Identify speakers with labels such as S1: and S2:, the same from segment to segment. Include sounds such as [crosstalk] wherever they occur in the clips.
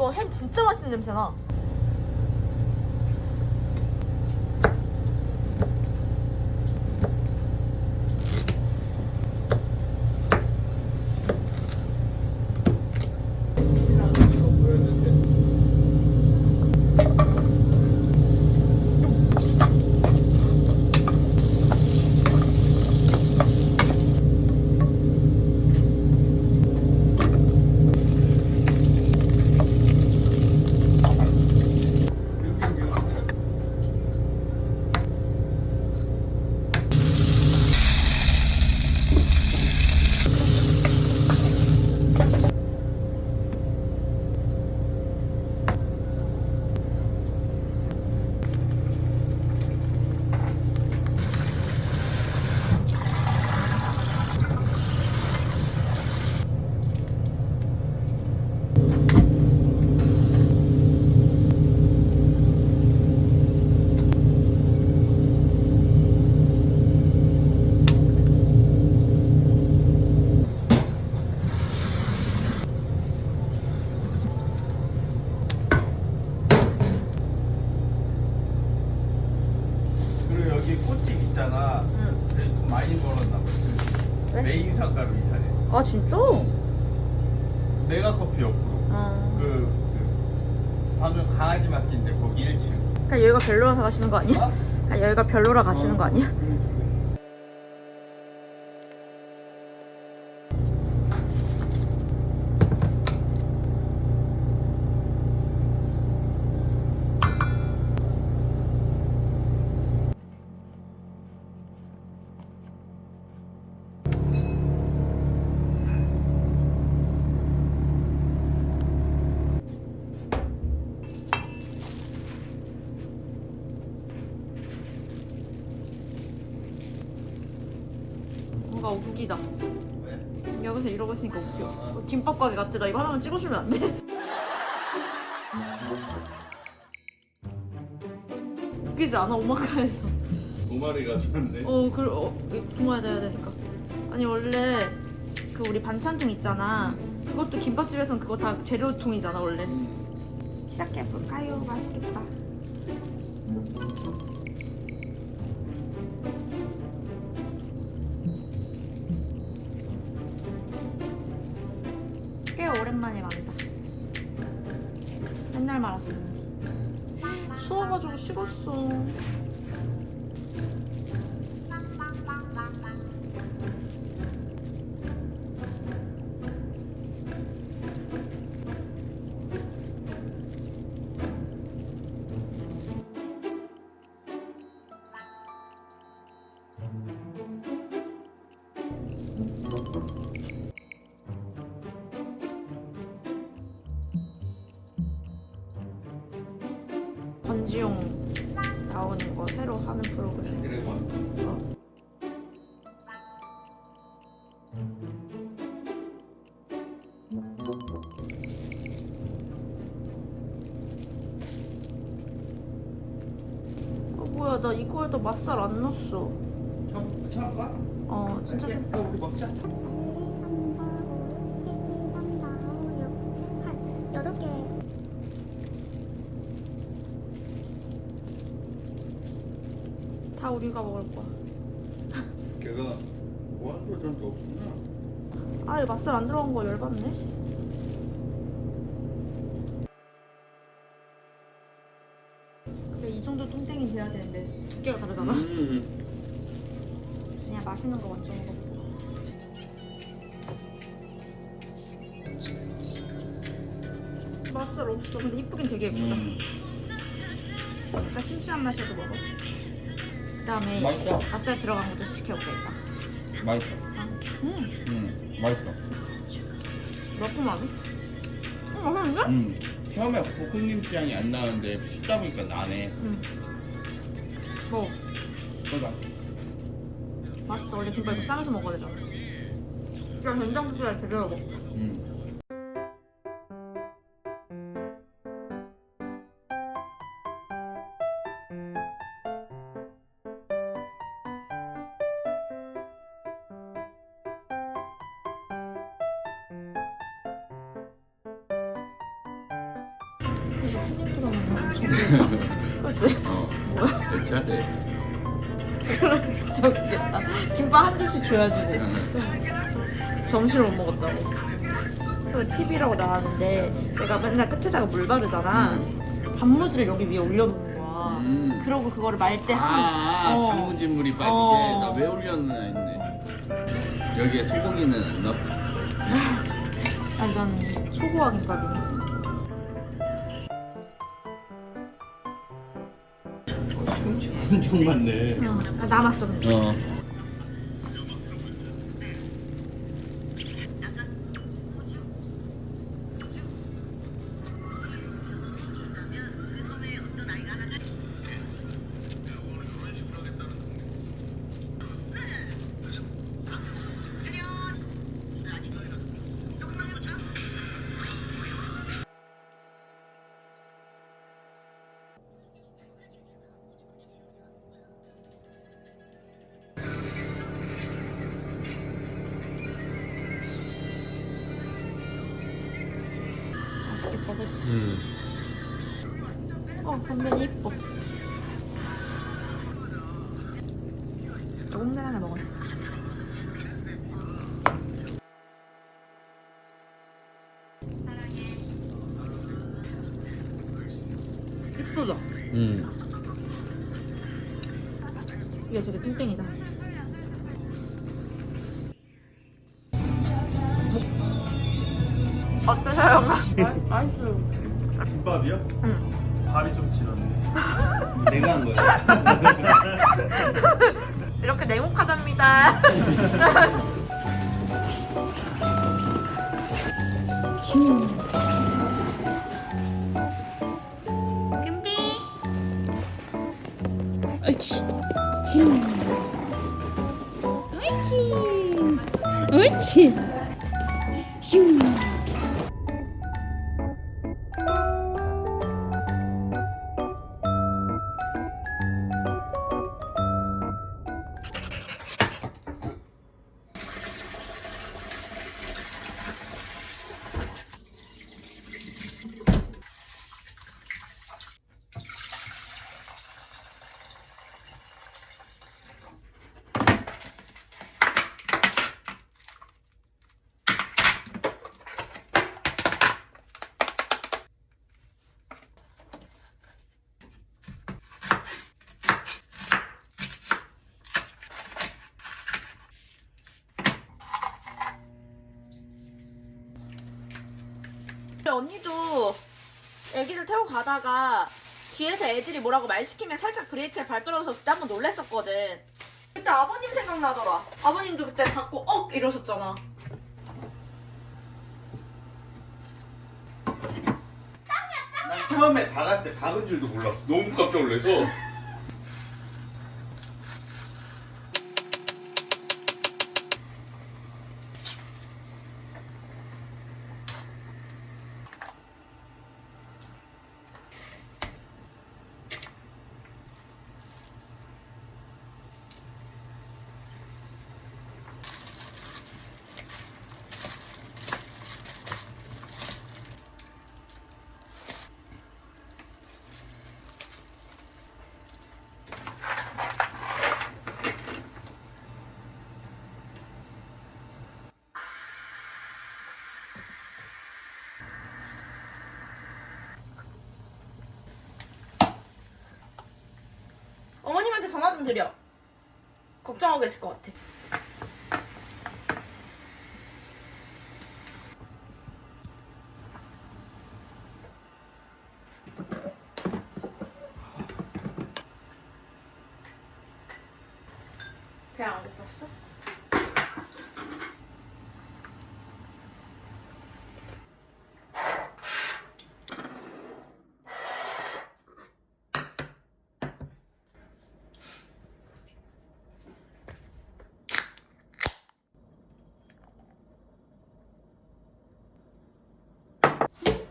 S1: 이거 햄 진짜 맛있는 냄새 나.
S2: 그리고 여기 꽃집 있잖아.
S1: 응.
S2: 그래서 돈 많이 벌었나 봐.
S1: 왜?
S2: 메인 상가로 이사해.
S1: 아 진짜?
S2: 메가 커피 옆으로.
S1: 어.
S2: 그, 그 방금 강아지 맡긴데 거기 1층.
S1: 그냥 여기가 별로라서 가시는 거 아니야?
S2: 어?
S1: 그냥 여기가 별로라 가시는 거 아니야? 웃기다.
S2: 왜?
S1: 여기서 이러고 있으니까 웃겨. 어, 김밥 가게 같아. 나 이거 하나만 찍어주면 안 돼? 웃기지 않아? 오마카에서.
S2: 두 마리가 좋은데.
S1: 어, 그, 어, 동화야 돼야 되니까. 아니, 원래 그 우리 반찬통 있잖아. 그것도 김밥집에선 그거 다 재료통이잖아, 원래. 시작해 볼까요? 맛있겠다. 오랜만에 만다. 맨날 말았었는데. 추워가지고 식었어. 권지용 나오는 거 새로 하는 프로그램. 어. 어, 뭐야 나 이거에다 맛살 안 넣었어.
S2: 참, 참 봐.
S1: 어 진짜
S2: 이렇게?
S1: 생-
S2: 어, 우리 먹자.
S1: 우리가 먹을 거야.
S2: 걔가 뭐 하는 거 없구나.
S1: 아얘 맛살 안 들어간 거 열받네. 그래 이 정도 뚱땡이 돼야 되는데 두께가 다르잖아.
S2: 음.
S1: 그냥 맛있는 거 먼저 먹어보고. 맛살 없어. 근데 이쁘긴 되게 예쁘다.
S2: 음.
S1: 약간 심심한 맛이어도 먹어. 그다음에
S2: 맛있다.
S1: 맛살 들어간 것도 시켜보겠다.
S2: 맛있어.
S1: 음,
S2: 음, 맛있어.
S1: 매콤하네. 음, 맛있는데?
S2: 음. 처음에 볶음김치 향이 안 나는데 씹다 보니까 나네.
S1: 음. 뭐
S2: 그러다.
S1: 맛있다. 원래 김밥 이거 싸면서 먹어야 되잖아. 그냥 된장국수에 제대로 먹어.
S2: 음.
S1: 그치?
S2: 어.
S1: 뭐야?
S2: 대차돼.
S1: 그래 진짜 웃겠다 김밥 한 줄씩 줘야지 뭐 점심을 못 먹었다고 그 TV라고 나왔는데 내가 맨날 끝에다가 물 바르잖아 단무지를 여기 위에 올려놓는 거야
S2: 음.
S1: 그러고 그거를 말때 하는
S2: 아,
S1: 어.
S2: 단무지물이 빠지게
S1: 어.
S2: 나 왜 올렸나 했네. 여기에 소고기는 안 넣고.
S1: 완전 초고화 김밥
S2: 엄청 많네.
S1: 아, 남았어 근데
S2: 어.
S1: 있겠다 그치?
S2: 음.
S1: 어 단면이 이뻐 홍대 하나 먹어요 이쁘다
S2: 음.
S1: 이게 되게 땡땡이다 어떠셔요 엄마? 맛있어요
S3: 김밥이요?
S1: 응
S3: 밥이 좀 질었네. [laughs]
S2: 내가 한 거야. [laughs]
S1: 이렇게 냉혹하답니다 금비
S4: 옳지. 슝. 옳지. 옳지. 슝.
S1: 가다가 뒤에서 애들이 뭐라고 말 시키면 살짝 브레이크에 발 떨어져서 그때 한번 놀랬었거든. 그때 아버님 생각나더라. 아버님도 그때 받고 억 이러셨잖아.
S2: 난 처음에 박았을 때 박은 줄도 몰랐어. 너무 깜짝 놀라서.
S1: 드려. 걱정하고 계실 것 같아. 배안 고팠어?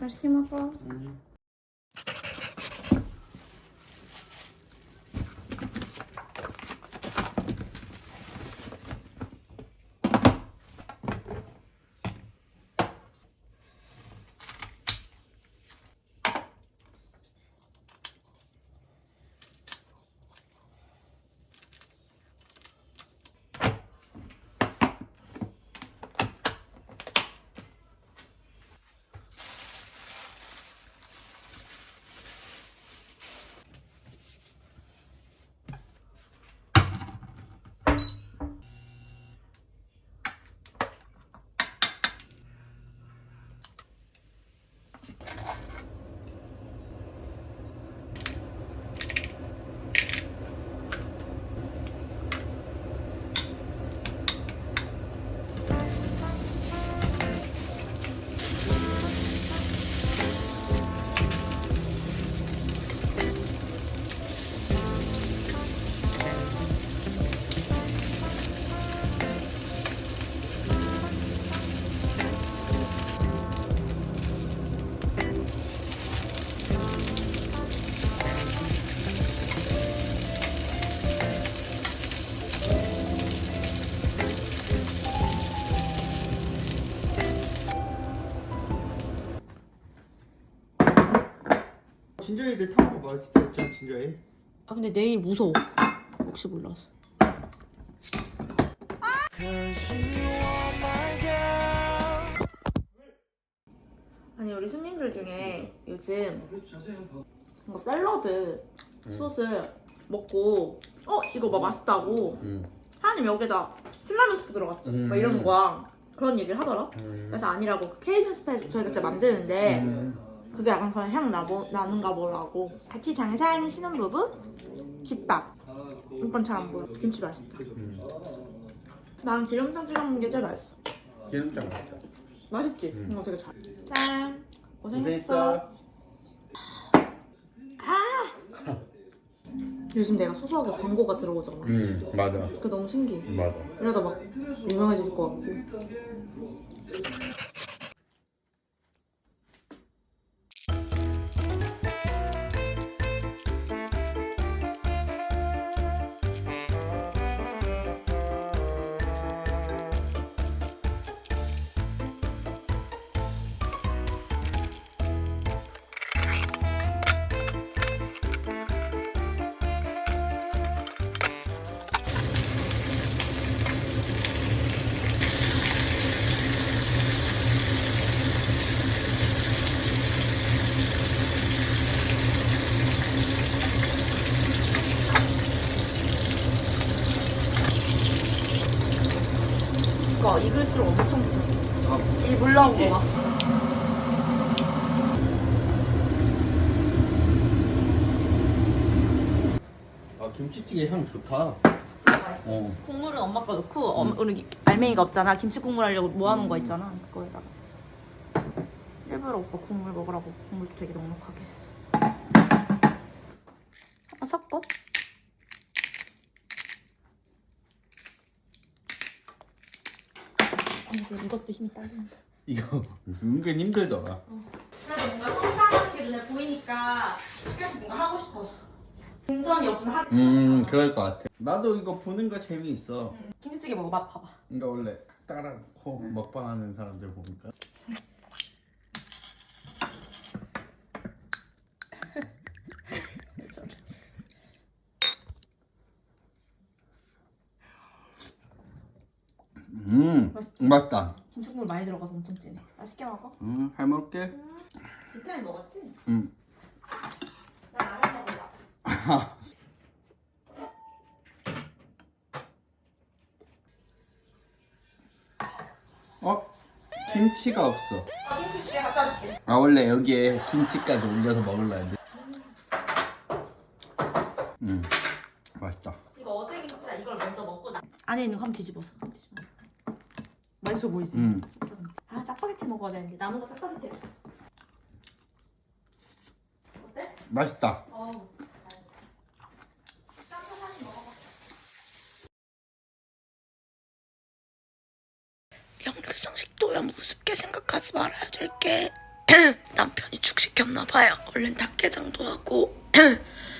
S1: 맛있게 먹어.
S2: 진저에 내 타는 거 맛있었잖아 진저에.
S1: 아 근데 내일 무서워. 혹시 몰라서. 아니 우리 손님들 중에 요즘 뭔가 샐러드 소스 먹고 어 이거 막 맛있다고
S2: 응.
S1: 하나님 여기다 신라면 스프 들어갔지
S2: 음.
S1: 막 이런 거야 그런 얘기를 하더라 그래서 아니라고 그 케이준 스프 저희가 진짜 만드는데 그게 약간 그런 향 나보, 나는가 보라고 같이 장사하는 신혼부부 집밥 이번 잘안 보여 김치 맛있다 난 기름장 찍어 먹는 게 제일 맛있어
S2: 기름장 맛있다.
S1: 맛있지?
S2: 음.
S1: 이거 되게 잘. 짠. 고생했어. 아! 요즘 내가 소소하게 광고가 들어오잖아.
S2: 응 맞아
S1: 그게 너무 신기해.
S2: 맞아.
S1: 이러다 막 유명해질 것 같고. 봐.
S2: 아 김치찌개 향 좋다.
S1: 진짜 맛있어.
S2: 어.
S1: 국물은 엄마 거 넣고 어, 우리 알맹이가 없잖아. 김치 국물 하려고 모아놓은 거 있잖아. 그거에다가 일부러 오빠 국물 먹으라고 국물도 되게 넉넉하게 했어. 한번 섞어. 근데 이것도 힘이 딸린다.
S2: 이거 은근 힘들더라.
S1: 그래도 뭔가 혼자하는 게 눈에 보이니까 계속 뭔가 하고 싶어서. 동전이 없으면 하기 싫어.
S2: 음 그럴 것 같아. 나도 이거 보는 거 재미있어.
S1: 김치찌개 먹어봐, 봐봐.
S2: 그러니까 원래 따라코 먹방하는 사람들 보니까. [laughs] 음
S1: 맛있지?
S2: 맛있다.
S1: 김치 국물 많이 들어가서 엄청 진해. 맛있게 먹어.
S2: 음, 잘 먹게.
S1: 비타민 먹었지?
S2: 음.
S1: 나 라면 먹을라.
S2: 어? 김치가 없어.
S1: 아, 김치찌개 갖다 줄게.
S2: 아 원래 여기에 김치까지 올려서 먹을라 했는데. 음, 맛있다.
S1: 이거 어제 김치라 이걸 먼저 먹고 나. 안에 있는 거 한번 뒤집어서. 맛있어 보이지?
S2: 음,
S1: 아 짜파게티 먹어야 되는데 남은 거 짜파게티. 어때?
S2: 맛있다.
S1: 먹어봐.
S5: 영유정식도염 우습게 생각하지 말아야 될 게 [clears throat] 남편이 죽시켰나 봐요. 얼른 닭게장도 하고 [clears throat]